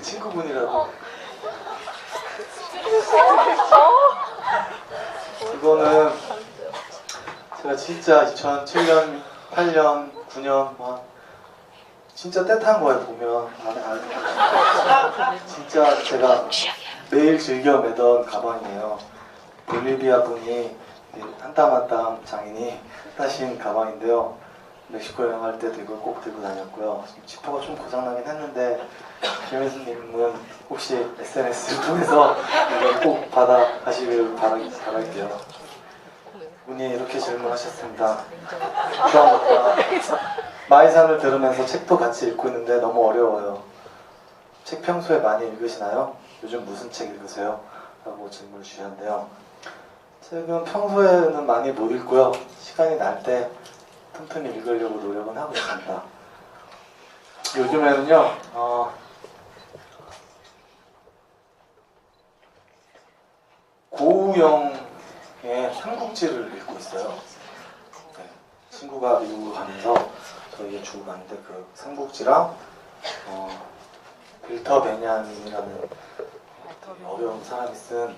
그 친구분이라도. 이거는 제가 진짜 2007년, 8년, 9년 막 진짜 떼탄 거예요 보면 안에 진짜 제가 매일 즐겨 매던 가방이에요. 볼리비아 분이 한땀 한 땀 장인이 따신 가방인데요. 멕시코 여행할 때도 이걸 꼭 들고 다녔고요. 지퍼가 좀 고장나긴 했는데 김혜수님은 혹시 SNS를 통해서 이걸 꼭 받아 가시길 바라, 바랄게요. 분이 이렇게 질문하셨습니다. 주황보다 마이산을 들으면서 책도 같이 읽고 있는데 너무 어려워요. 책 평소에 많이 읽으시나요? 요즘 무슨 책 읽으세요? 라고 질문을 주셨는데요. 책은 평소에는 많이 못 읽고요. 시간이 날 때 틈틈이 읽으려고 노력은 하고 있습니다. 요즘에는요, 어, 고우영의 삼국지를 읽고 있어요. 네, 친구가 미국을 가면서 저희가 주고 갔는데 그 삼국지랑 어, 빌터 베냐민이라는 어려운 사람이 쓴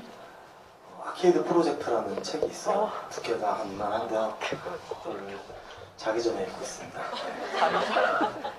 어, 아케이드 프로젝트라는 책이 있어요. 두께가 한 만한데요. 그거를 자기 전에 읽고 있습니다. 네.